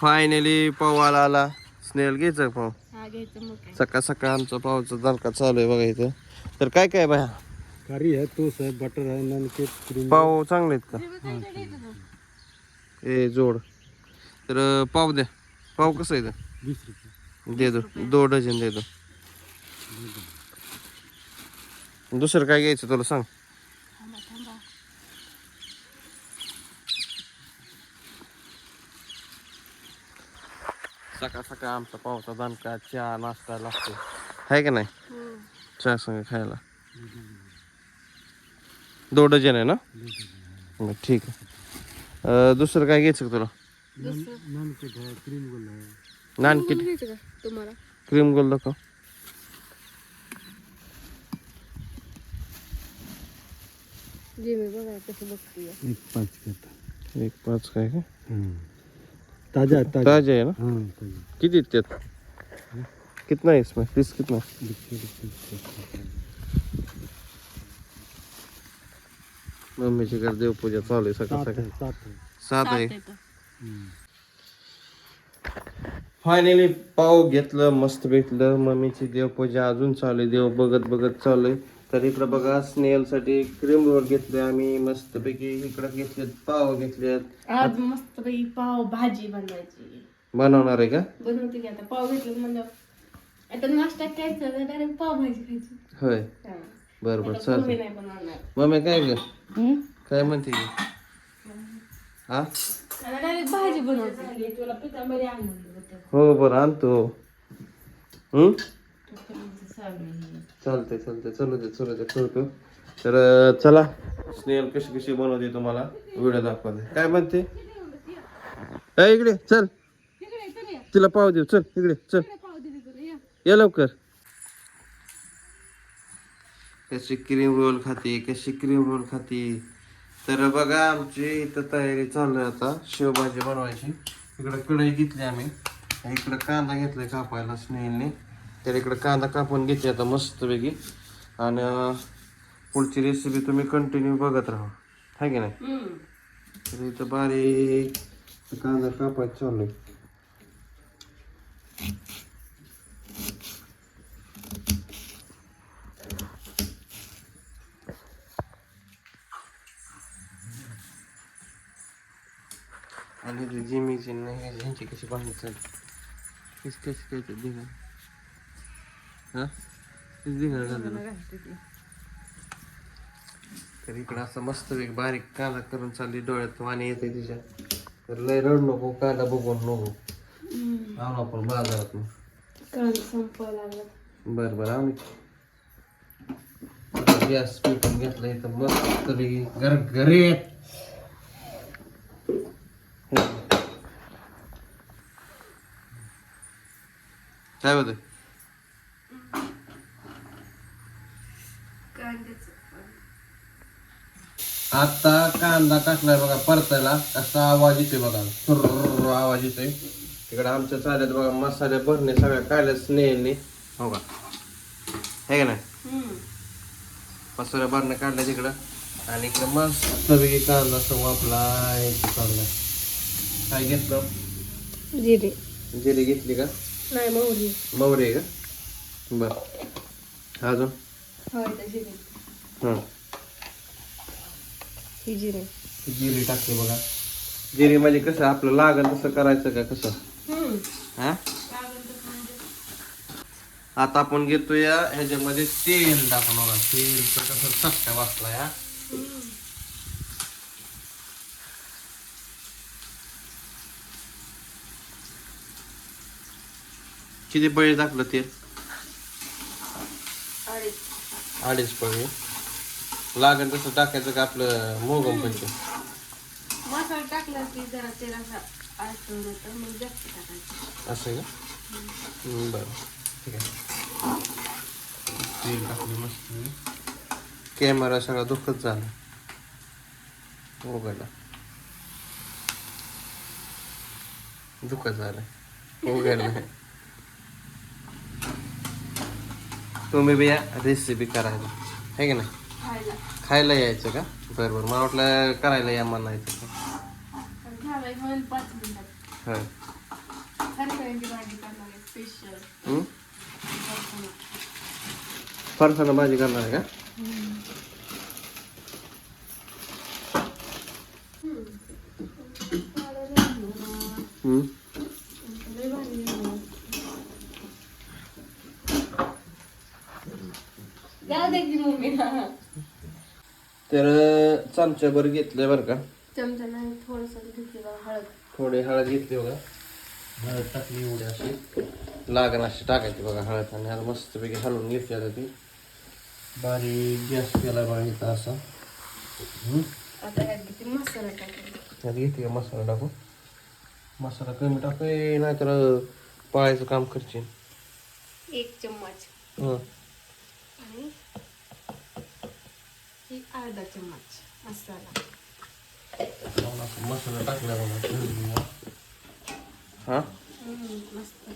Finally Pawala आला. स्नेल घ्यायचं पाव? हा घ्यायचं मग काय. सकाळ सकाळ आमचा पावचा दणका चालू आहे बघा इथं. तर काय काय बाया? करी है टोस्ट है बटर है ननकेट क्रीम पाव चांगले आहेत का? ए जोड. तर पाव द्या. पाव कसं आहे इथं? बीस रुपये. दे दो. दो डझन दे दो. दुसरं काय घ्यायचं तुला सांग. सकाळ आमचा पावचा दणका चहा नाश्ता लागतो आहे का नाही. चहा संग खायला. दो डझन आहे ना? मग ठीक आहे. अं, दुसरं काय घ्यायचं का तुला? दुसरं ननकेट क्रीम गोल नानकिट घ्यायचं का तुम्हाला. क्रीम गोल दाखव. जे मी बघा कसं बघते एक पाँच का था एक पाच काय का? हाँ। ताजा ताजा. ताजे आहे ना? हाँ ताजा. किती आहेत त्यात? कितना है इसमें? पीस कितना है? लिखिए लिखिए मम्मीची घर देवपूजा चालू आहे सकाळ सात सकाळ. है सात है सात आहे। फायनली पाव घेतलं मस्त भेटलं. मम्मीची देवपूजा अजून चालू आहे. देव बघत बघत चालू आहे. तर इकडं बघा स्नेल साठी क्रीम रोल घेतले आम्ही. मस्तपैकी इकडं घेतलेत पाव घेतलेत. आज मस्त बाई पाव भाजी बनवायची. बनवणार आहे का? बनवते की आता. पाव घेतलं म्हणजे आता नाश्ता खायचा डायरेक्ट पाव भाजी खायची. होय. हा. बरं बरं आता चालतं पोहे नाही बनवणार. मम्मी काय ग? काय म्हणते गी? हा? डायरेक्ट भाजी बनवते. तुला पितांबरी म्हणलं. हो बरं आणतो. हम्म. चालतंय चालतंय. चलू दे चलू दे. करतो तर चला. स्नेल कशी कशी बनवते तुम्हाला? व्हिडिओ दाखवते. काय म्हणते? ए इकडे चल. तिला पाव देऊ. चल इकडे चल. ये लवकर. कशी क्रीम रोल खाते कशी क्रीम रोल खाते. तर बघा आमची इथं तयारी चालू आहे आता. शेवभाजी बनवायची. इकडं कढई घेतली आम्ही. इकडं कांदा घेतलाय कापायला स्नेलने तर इकडं कांदा कापून घेते आता मस्तपैकी. आणि पुढची रेसिपी तुम्ही कंटिन्यू बघत राहा. है की नाही? तर इथं बारीक कांदा कापायचं चालू आहे. आणि ते जिमीची नाही ह्यांची कशी भांडणी कशी कशी काय ते दिघा हा किती दिघा घालतो मला घालते ती. तर इकडं असं मस्त एक बारीक कांदा करून चालली डोळ्यात पाणी येते तिच्या. तर लय रड नको कांदा बघून नको. आणू आपण बाजारात बर बर आम्ही गॅस पेटून घेतला इथं मस्त तरी घर घरी काय होत आता कांदा टाकलाय बघा परतायला. असा आवाज येतोय बघा. फुर्र आवाज येतोय. तिकडे आमच्या चाल्यात बघा मसाले भरणे सगळ्या काढल्या स्नेहलने हो का? हे का नाही? हम्म. मसाले भरणे काढल्या तिकडं आणि इकडे मस्त वेगळी कांदा असं वापलाय चाललाय. काय घेतलं? जिरे. जिरे घेतली का? नाही मोहरी. मोहरी आहे का? बर. अजून? होय तर जिरे. हां. ही जिरे. जिरे टाकते बघा. जिरे म्हणजे कसं आपलं लागण तसं करायचं का कसं. हा? आता आपण घेतोय ह्याच्यामध्ये तेल टाकून बघा. तेल तर कसं चटका वाचला या. किती पळी टाकलं तेल? अडीच. अडीच पळी. लागण तसं टाकायचं का आपलं मोगम पंच मसाला टाकला की जरा तेल असा आटून होतं मग जास्त टाकायचं. असं आहे का? हम्म, बरं. ठीक आहे. तेल टाकली मस्त. कॅमेरा सगळा दुःखच झाला. उघडला. दुःखच झालं. उघडलं. तुम्ही बी या रेसिपी करायला. आहे की नाही? खायला. खायला यायचं का? बरं बरं. मला वाटलं करायला या का होईल पाच मिनिटात भाजी करणार आहे स्पेशल हं? फरसाणा. भाजी करणार आहे का? हं? जाऊ दे की मम्मी तर चमच्याभर घेतलंय बरं का? चमचा नाही थोडस घेतली बघा हळद. थोडी हळद घेतली बघा. हळद टाकली एवढी अशी. लागण अशी टाकायची बघा हळद आणि हळद मस्तपैकी हलवून घेतली आता ती. बारीक गॅस केला बघा इथं असा. हं? आता ह्यात किती मसाला त्यात घेते का मसाला टाकू? मसाला कमी टाकू नाहीतर पाळायचं काम करशील. एक चम्मच. हं. आणि ही अर्धा चम्मच मसाला. मसाला टाकला हा? मस्त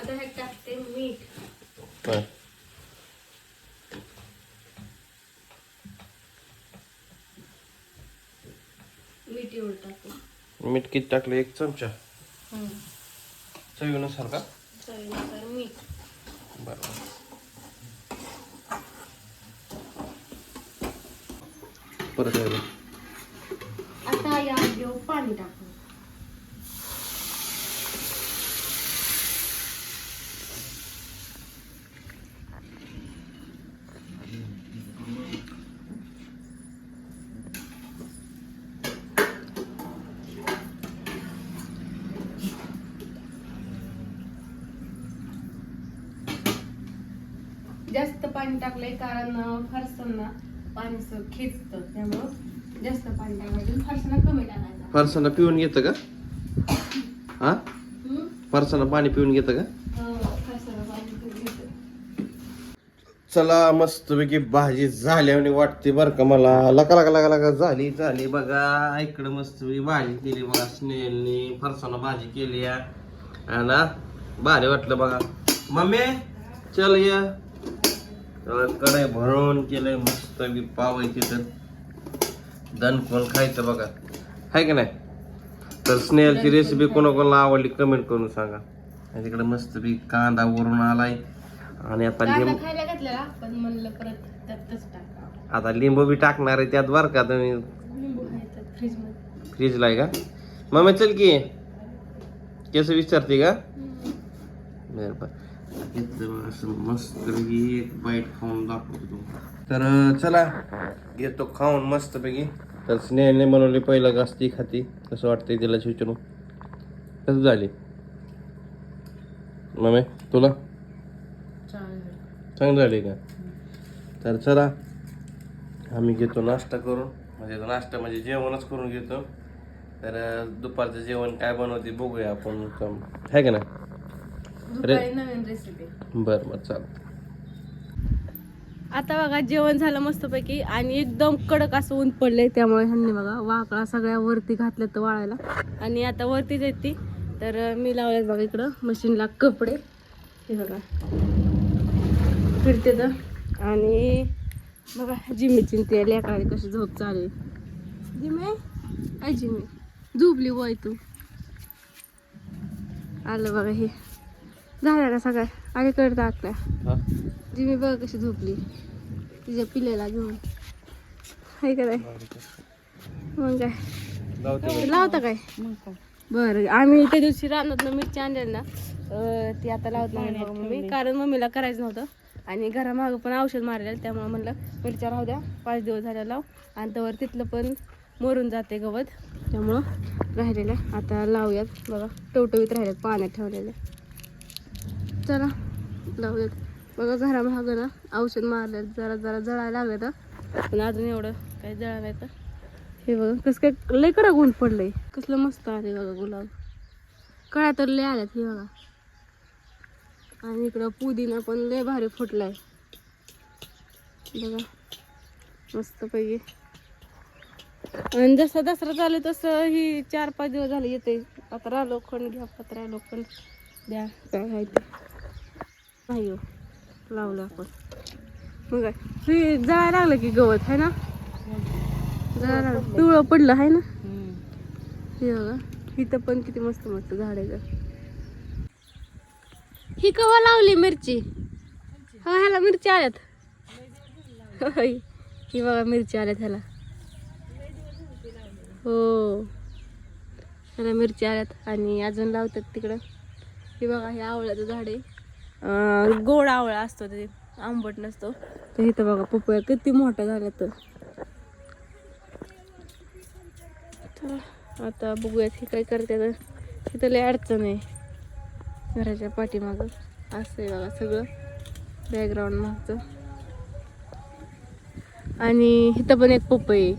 आता ह्यात टाकते मीठ. मीठ एवढं टाकू मीठ किती टाकलं? एक चमचा. हं. चवीनुसार का? चवीनुसार मीठ. बरं. परत. आता या घेऊ पाणी टाकू. जास्त पाणी टाकलंय कारण फरसांना पाणी खेचतं. त्यामुळं जास्त पाणी टाकायचं फरसांना कमी टाकायचा. फरसाणा पिऊन घेतं का? हा? फरसाणा पाणी पिऊन घेतं का? हो, फरसाणा पाणी कमी घेतं. चला मस्तपैकी भाजी झाल्याने वाटते बरं का मला. लका लका लका लका झाली झाली. बघा इकडं मस्तपैकी भाजी केली बघा स्नेलनी फरसाणा भाजी केली आहे. ना भारी वाटलं बघा. मम्मी चल ये. कडे भरून केलंय मस्त पाव आहे तिथं. दणकोण खायचं बघा. हाय का नाही? तर स्नेहलची रेसिपी कोणाकोणाला आवडली कमेंट करून सांगा. आणि तिकडे मस्तपैकी कांदा वरून आलाय. आणि आता लिंबू खायला घातलेला पण म्हणलं परत त्यातच टाका आता लिंबू बी टाकणार आहे त्यात बरं का तुम्ही? लिंबू आहे फ्रीजमध्ये फ्रीजला आहे का? मम्मी चल की. केस विचारते का? बरं बरं. असं मस्त एक बाईट खाऊन दाखवतो. तर चला. घेतो खाऊन मस्तपैकी तर स्नेहने बनवली पहिलं गास्ती खाती. कसं वाटतंय तिला विचारू कसं झाली? मम्मी तुला? चांगली झाली का? तर चला. आम्ही घेतो नाश्ता करून. म्हणजे तो नाश्ता म्हणजे जेवणच करून घेतो. तर दुपारचं जेवण काय बनवते बघूया आपण. आहे का नाही? दुपारी नवीन रेसिपी बरं बरं चालेल. आता बघा जेवण झालं मस्तपैकी आणि एकदम कडक असं ऊन पडलंय त्यामुळे ह्यांनी बघा वाकळा सगळ्या वरती घातल्या तर वाळायला. आणि आता वरतीच आहेत ती. तर मी लावल्यात बघा इकडं मशीनला कपडे. हे बघा. फिरते तर. आणि बघा जिमीची ते लेकराने कशी झोप चालू आहे. जिमे काय जिमे. झोपली वय तू. आलं बघा हे. झालं का सगळ्या आपल्या हा. जिमी बघ कशी झोपली. तिच्या पिल्लेला घेऊन. हाय का नाही? मग काय? लावते काय? बरं आम्ही त्या दिवशी रानात मिरची आणलेली ना ती आता लावत नाही मम्मी. कारण मम्मीला करायचं नव्हतं. आणि घरामागं पण औषध मारलेलं त्यामुळे म्हणलं मिरच्या राहू द्या पाच दिवस झाल्या लाव. आणि त्यावर तिथलं पण मरून जाते गवत. त्यामुळं राहिलेलं आहे. आता लावूयात बघा. टवटवीत राहिल्यात पाण्यात ठेवलेले. चला लावूयात. बघा घरामाग ना औषध मारलं जरा जरा जळायला लागलं तर पण अजून एवढं काही जळालं नाही तर हे बघा कसं काय लय कडा गुण पडलंय. कसलं मस्त आले बघा गुलाब. कळा तर लय आल्यात हे बघा. आणि इकडं पुदिना पण लय भारी फुटलाय. बघा मस्त पैकी. आणि जसं दसरा चालू तसं ही चार पाच दिवस झाले येते पत्रा लोखंड घ्या पत्रा लोखंड द्या. काय ते. नाही लावलं आपण. मग काय? हे जायला लागलं की गवत आहे ना? जायला लागलं. पिवळं पडलं आहे ना? हे बघा इथं पण किती मस्त मस्त झाड आहे ही कवा लावली मिरची? हा ह्याला मिरची आल्यात. ही बघा मिरची आल्यात ह्याला. हो. ह्याला मिरची आल्यात आणि अजून लावतात तिकडं. ही बघा हे आवळ्याचं झाड आहे. गोड आवळा असतो ते आंबट नसतो. तर इथं बघा पपया किती मोठा झाला तर आता बघूयात हे काय करते तर तिथं लय अडचण आहे. घराच्या पाठीमागं. असं आहे बघा सगळं. बॅकग्राऊंड मागचं. आणि इथं पण एक पपई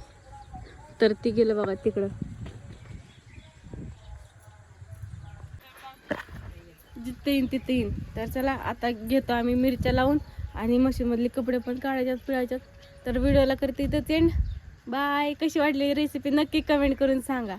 तर ती गेलं बघा तिकडं. तीन येईन तीन. येईन तर चला आता घेतो आम्ही मिरच्या लावून आणि मशीनमधले कपडे पण काढायच्यात पिळायच्यात. तर व्हिडिओला करते इथंच तेंड बाय कशी वाटली रेसिपी नक्की कमेंट करून सांगा.